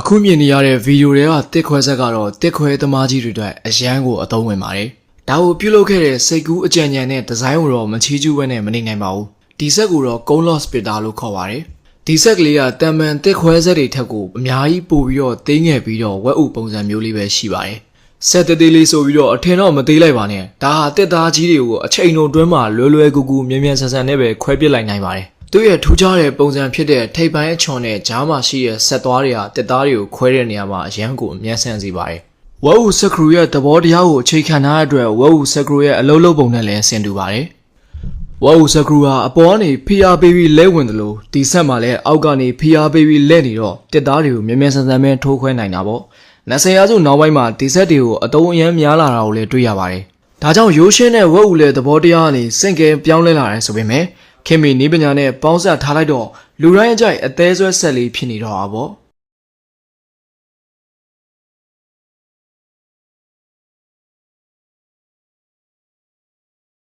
အခုမြင်နေရတဲ့ဗီဒီယိုတွေကတစ်ခွဲဆက်ကတော့တစ်ခွဲသမားကြီးတွေအတွက်အရန်ကိုအသုံးဝင်ပါတယ်။ဒါကိုပြုလုပ်ခဲ့တဲ့စိတ်ကူးအကြံဉာဏ်နဲ့ဒီဇိုင်းကိုတော့မချီးကျူးဘဲနဲ့မနေနိုင်ပါဘူး။ဒီဆက်ကိုတော့ Cone Loss Splitter လို့ခေါ်ပါတယ်။ဒီဆက်ကလေးကတမန်တစ်ခွဲဆက်တွေထက်ကိုအများကြီးပိုပြီးတော့သေးငယ်ပြီးတော့ဝက်ဥပုံစံမျိုးလေးပဲရှိပါတယ်။ဆက်သေးသေးလေးဆိုပြီးတော့အထင်တော့မသေးလိုက်ပါနဲ့။ဒါဟာတက်သားကြီးတွေကိုအချိန်တုံတွင်းမှာလွယ်လွယ်ကူကူမြန်မြန်ဆန်ဆန်နဲ့ပဲခွဲပစ်လိုက်နိုင်ပါတယ်။ သူ့ရဲ့ထူးခြားတဲ့ပုံစံဖြစ်တဲ့ထိပ်ပိုင်းအချွန်နဲ့ဂျားမှာရှိတဲ့ဆက်သွားတွေဟာတက်သားတွေကိုခွဲတဲ့နေရာမှာအရန်ကိုအမျက်ဆန်စေပါတယ်။ဝက်ဟူစကရူရဲ့သဘောတရားကိုအခြေခံထားတဲ့အတွက်ဝက်ဟူစကရူရဲ့အလုံးလုံးပုံနဲ့လည်းဆင်တူပါတယ်။ဝက်ဟူစကရူဟာအပေါ်ကနေဖိအားပေးပြီးလဲဝင်တယ်လို့ဒီဆက်မှာလည်းအောက်ကနေဖိအားပေးပြီးလဲနေတော့တက်သားတွေကိုမြဲမြဲဆန်ဆန်ပဲထိုးခွဲနိုင်တာပေါ့။နဆယ်ရာစုနောက်ပိုင်းမှာဒီဆက်တွေကိုအတုံးအယမ်းများလာတာကိုလည်းတွေ့ရပါတယ်။ဒါကြောင့်ရိုးရှင်းတဲ့ဝက်ဟူလေသဘောတရားကနေစင့်ကဲပြောင်းလဲလာတယ်ဆိုပေမဲ့ ခင်မီနီးပညာနဲ့ပေါင်းစပ်ထားလိုက်တော့လူတိုင်းအကြိုက်အသေးဆွဲဆက်လေးဖြစ်နေတော့တာပေါ့။